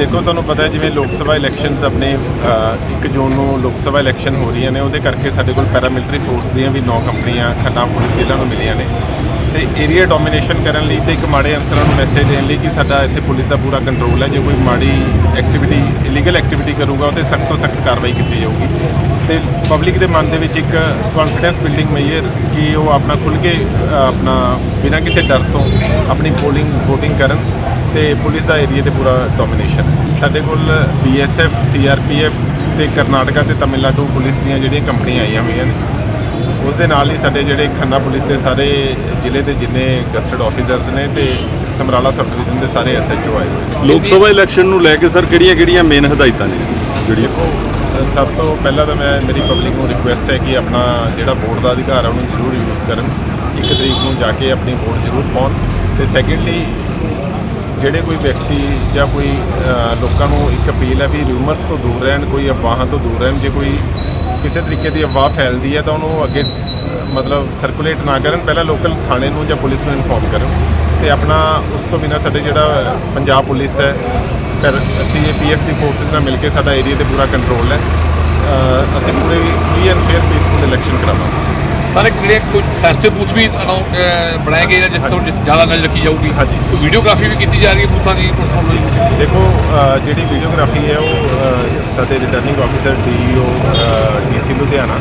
ਦੇਖੋ, ਤੁਹਾਨੂੰ ਪਤਾ ਹੈ ਜਿਵੇਂ ਲੋਕ ਸਭਾ ਇਲੈਕਸ਼ਨਸ ਆਪਣੇ 1 ਜੂਨ ਨੂੰ ਲੋਕ ਸਭਾ ਇਲੈਕਸ਼ਨ ਹੋ ਰਹੀਆਂ ਨੇ, ਉਹਦੇ ਕਰਕੇ ਸਾਡੇ ਕੋਲ ਪੈਰਾਮਿਲਟਰੀ ਫੋਰਸ ਦੀਆਂ ਵੀ 9 ਕੰਪਨੀਆਂ, ਖੰਨਾ ਪੁਲਿਸ, ਜ਼ਿਲ੍ਹਾ ਨੂੰ ਮਿਲੀਆਂ ਨੇ। ਤੇ ਏਰੀਆ ਡੋਮੀਨੇਸ਼ਨ ਕਰਨ ਲਈ ਤੇ ਇੱਕ ਮਾੜੇ ਅਨਸਰਾਂ ਨੂੰ ਮੈਸੇਜ ਦੇਣ ਲਈ ਕਿ ਸਾਡਾ ਇੱਥੇ ਪੁਲਿਸ ਦਾ ਪੂਰਾ ਕੰਟਰੋਲ ਹੈ, ਜੇ ਕੋਈ ਮਾੜੀ ਐਕਟੀਵਿਟੀ ਇਲੀਗਲ ਐਕਟੀਵਿਟੀ ਕਰੂਗਾ ਉਹ ਸਖਤ ਤੋਂ ਸਖਤ ਕਾਰਵਾਈ ਕੀਤੀ ਜਾਊਗੀ। ਤੇ ਪਬਲਿਕ ਦੇ ਮਨ ਦੇ ਵਿੱਚ ਇੱਕ ਕੌਨਫੀਡੈਂਸ ਬਿਲਡਿੰਗ ਮੇਜਰ ਕਿ ਉਹ ਆਪਣਾ ਖੁੱਲ ਕੇ ਆਪਣਾ ਬਿਨਾਂ ਕਿਸੇ ਡਰ ਤੋਂ ਆਪਣੀ ਪੋਲਿੰਗ VOTING ਕਰਨ ਤੇ ਪੁਲਿਸ ਦਾ ਏਰੀਆ ਤੇ ਪੂਰਾ ਡੋਮੀਨੇਸ਼ਨ ਸਾਡੇ ਕੋਲ ਬੀਐਸਐਫ ਸੀਆਰਪੀਐਫ ਤੇ ਕਰਨਾਟਕਾ ਤੇ ਤਮਿਲਨਾਡੂ ਪੁਲਿਸ ਦੀਆਂ ਜਿਹੜੀਆਂ ਕੰਪਨੀਆਂ ਆਈਆਂ ਹੋਈਆਂ ਨੇ ਉਸ ਦੇ ਨਾਲ ਹੀ ਸਾਡੇ ਜਿਹੜੇ ਖੰਨਾ ਪੁਲਿਸ ਦੇ ਸਾਰੇ ਜ਼ਿਲ੍ਹੇ ਦੇ ਜਿੰਨੇ ਗਸਟਡ ਆਫੀਸਰਸ ਨੇ ਤੇ ਸਮਰਾਲਾ ਸਬ ਡਿਵੀਜ਼ਨ ਦੇ ਸਾਰੇ ਐਸਐਚਓ ਆਏ ਹੋਏ ਲੋਕ ਸਭਾ ਇਲੈਕਸ਼ਨ ਨੂੰ ਲੈ ਕੇ ਸਰ ਕਿਹੜੀਆਂ ਕਿਹੜੀਆਂ ਮੇਨ ਹਦਾਇਤਾਂ ਨੇ ਜਿਹੜੀਆਂ? ਸਭ ਤੋਂ ਪਹਿਲਾਂ ਤਾਂ ਮੈਂ ਮੇਰੀ ਪਬਲਿਕ ਨੂੰ ਰਿਕੁਐਸਟ ਹੈ ਕਿ ਆਪਣਾ ਜਿਹੜਾ ਵੋਟ ਦਾ ਅਧਿਕਾਰ ਹੈ ਉਹਨੂੰ ਜ਼ਰੂਰ ਯੂਜ਼ ਕਰਨ। ਇੱਕ ਤਰੀਕ ਨੂੰ ਜਾ ਕੇ ਆਪਣੀ ਵੋਟ ਜ਼ਰੂਰ ਪਾਉਣ। ਤੇ ਸੈਕੰਡਲੀ ਜਿਹੜੇ ਕੋਈ ਵਿਅਕਤੀ ਜਾਂ ਕੋਈ ਲੋਕਾਂ ਨੂੰ ਇੱਕ ਅਪੀਲ ਹੈ ਵੀ ਰਿਊਮਰਸ ਤੋਂ ਦੂਰ ਰਹਿਣ, ਕੋਈ ਅਫਵਾਹਾਂ ਤੋਂ ਦੂਰ ਰਹਿਣ, ਜੇ ਕੋਈ ਕਿਸੇ ਤਰੀਕੇ ਦੀ ਅਫਵਾਹ ਫੈਲਦੀ ਹੈ ਤਾਂ ਉਹਨੂੰ ਅੱਗੇ ਮਤਲਬ ਸਰਕੂਲੇਟ ਨਾ ਕਰਨ, ਪਹਿਲਾਂ ਲੋਕਲ ਥਾਣੇ ਨੂੰ ਜਾਂ ਪੁਲਿਸ ਨੂੰ ਇਨਫੋਰਮ ਕਰਨ ਤੇ ਆਪਣਾ ਉਸ ਤੋਂ ਬਿਨਾਂ ਸਾਡੇ ਜਿਹੜਾ ਪੰਜਾਬ ਪੁਲਿਸ ਹੈ, ਫਿਰ ਸੀਏਪੀਐਫ ਦੀ ਫੋਰਸਿਸ ਨਾਲ ਮਿਲ ਕੇ ਸਾਡਾ ਏਰੀਆ ਤੇ ਪੂਰਾ ਕੰਟਰੋਲ ਹੈ। ਅਸੀਂ ਪੂਰੇ free and fair peaceful election ਕਰਾਵਾਂਗੇ। ਸਾਰੇ ਜਿਹੜੇ ਕੋਈ ਸੈਂਸਿਟਿਵ ਬੂਥ ਵੀ ਬਣਾਏ ਗਏ ਜਿੱਥੇ ਤੋਂ ਜ਼ਿਆਦਾ ਨਜ਼ਰ ਰੱਖੀ ਜਾਊਗੀ। ਹਾਂਜੀ। ਵੀਡੀਓਗ੍ਰਾਫੀ ਵੀ ਕੀਤੀ ਜਾ ਰਹੀ ਹੈ ਬੂਥਾਂ ਦੀ ਪੁਲਿਸ ਵੱਲੋਂ ਦੇਖੋ ਜਿਹੜੀ ਵੀਡੀਓਗ੍ਰਾਫੀ ਹੈ ਉਹ ਸਾਡੇ returning officer DEO DC Ludhiana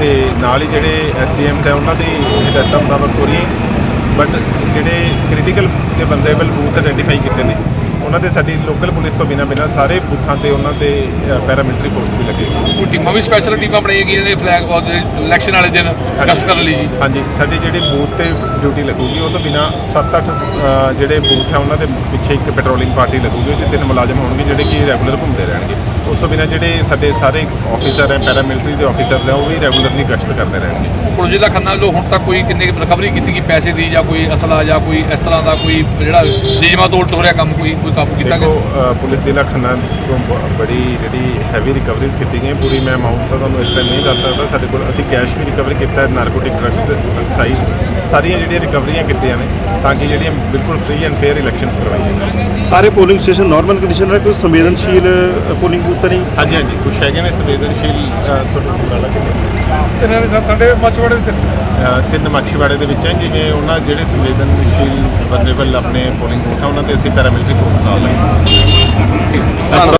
ਤੇ ਨਾਲ ਹੀ ਜਿਹੜੇ ਐਸਡੀਐਮਸ ਹੈ ਉਹਨਾਂ ਦੀ ਹਦਾਇਤਾਂ ਮੁਤਾਬਕ ਹੋ ਰਹੀ ਹੈ। ਬਟ ਜਿਹੜੇ ਕ੍ਰਿਟੀਕਲ ਤੇ ਵਨਰੇਬਲ ਬੂਥ ਆਇਡੈਂਟੀਫਾਈ ਕੀਤੇ ਨੇ ਉਹਨਾਂ ਤੇ ਸਾਡੀ ਲੋਕਲ ਪੁਲਿਸ ਤੋਂ ਬਿਨਾਂ ਬਿਨਾਂ ਸਾਰੇ ਬੂਥਾਂ ਤੇ ਉਹਨਾਂ ਤੇ ਪੈਰਾਮਿਲਟਰੀ ਫੋਰਸ ਵੀ ਲੱਗੇ ਕੋਈ ਟੀਮਾਂ ਵੀ ਸਪੈਸ਼ਲ ਟੀਮਾਂ ਬਣਾਈਆਂ ਗਈਆਂ ਨੇ ਫਲੈਗ ਇਲੈਕਸ਼ਨ ਵਾਲੇ ਦਿਨ ਗਸ਼ਤ ਕਰਨ ਲਈ ਜੀ। ਹਾਂਜੀ ਸਾਡੀ ਜਿਹੜੀ ਬੂਥ ਤੇ ਡਿਊਟੀ ਲੱਗੂਗੀ ਉਹ ਤੋਂ ਬਿਨਾ 7-8 ਜਿਹੜੇ ਬੂਥ ਹੈ ਉਹਨਾਂ ਦੇ ਪਿੱਛੇ ਇੱਕ ਪੈਟਰੋਲਿੰਗ ਪਾਰਟੀ ਲੱਗੂਗੀ ਉਹਦੇ ਤਿੰਨ ਮੁਲਾਜ਼ਮ ਹੋਣਗੇ ਜਿਹੜੇ ਕਿ ਰੈਗੂਲਰ ਘੁੰਮਦੇ ਰਹਿਣਗੇ। ਤੋਂ ਬਿਨਾ ਜਿਹੜੇ ਸਾਡੇ ਸਾਰੇ ਆਫੀਸਰ ਹੈ ਪੈਰਾਮਿਲਟਰੀ ਦੇ ਆਫੀਸਰਸ ਹੈ ਉਹ ਵੀ ਰੈਗੂਲਰਲੀ ਗਸ਼ਤ ਕਰਦੇ ਰਹਿਣਗੇ। ਪੁਲਿਸ ਜ਼ਿਲ੍ਹਾ ਖੰਨਾ ਵੱਲੋਂ ਹੁਣ ਤੱਕ ਕੋਈ ਕਿੰਨੇ ਰਿਕਵਰੀ ਕੀਤੀ ਗਈ? ਪੈਸੇ ਦੀ ਜਾਂ ਕੋਈ ਅਸਲਾ ਜਾਂ ਕੋਈ ਇਸ ਤਰ੍ਹਾਂ ਦਾ ਕੋਈ ਜਿਹੜਾ ਨਿਯਮਾਂ ਤੋਂ ਉਲਟ ਹੋ ਰਿਹਾ ਕੰਮ ਕੋਈ ਕੋਈ ਕਾਬੂ ਕੀਤਾ ਗਿਆ? ਪੁਲਿਸ ਜ਼ਿਲ੍ਹਾ ਖੰਨਾ ਤੋਂ ਬੜੀ ਜਿਹੜੀ ਹੈਵੀ ਰਿਕਵਰੀਜ਼ ਕੀਤੀ ਗਈਆਂ। ਪੂਰੀ ਮੈਂ ਅਮਾਉਂਟ ਤਾਂ ਤੁਹਾਨੂੰ ਇਸ ਟਾਈਮ ਨਹੀਂ ਦੱਸ ਸਕਦਾ। ਸਾਡੇ ਕੋਲ ਅਸੀਂ ਕੈਸ਼ ਵੀ ਰਿਕਵਰ ਕੀਤਾ ਹੈ ਨਾਰਕੋਟਿਕ ਡਰੱਗਸ ਐਕਸਾਈਜ਼ ਸਾਰੀਆਂ ਜਿਹੜੀਆਂ ਰਿਕਵਰੀਆਂ ਕੀਤੀਆਂ ਨੇ ਤਾਂ ਕਿ ਜਿਹੜੀਆਂ ਬਿਲਕੁਲ ਫ੍ਰੀ ਐਂਡ ਫੇਅਰ ਇਲੈਕਸ਼ਨਸ ਕਰਵਾਈਆਂ ਜਾਣ ਸਾਰੇ ਪੋਲਿੰਗ ਸਟੇਸ਼ਨ ਨਾਰਮਲ ਕੰਡੀਸ਼ਨ ਹੈ ਕੋਈ ਸੰਵੇਦਨਸ਼ੀਲ ਪੋਲਿੰਗ ਬੂਥ ਨਹੀਂ ਹਾਂਜੀ ਹਾਂਜੀ। ਕੁਝ ਹੈਗੇ ਨੇ ਸੰਵੇਦਨਸ਼ੀਲ ਸਮਰਾਲਾ ਕਿੰਨੇ ਤਿੰਨਾਂ ਦੇ ਸਾਡੇ ਮਛਵੜੇ ਦੇ ਤਿੰਨ। ਮਾਛੀਵਾੜੇ ਦੇ ਵਿੱਚ ਹੈ ਜਿਵੇਂ ਉਹਨਾਂ ਜਿਹੜੇ ਸੰਵੇਦਨਸ਼ੀਲ ਵਨਰੇਬਲ ਆਪਣੇ ਪੋਲਿੰਗ ਬੂਥ ਆ ਉਹਨਾਂ ਤੇ ਅਸੀਂ ਪੈਰਾਮਿਲਟਰੀ ਫੋਰਸ ਨਾਲ ਲਾਂਗੇ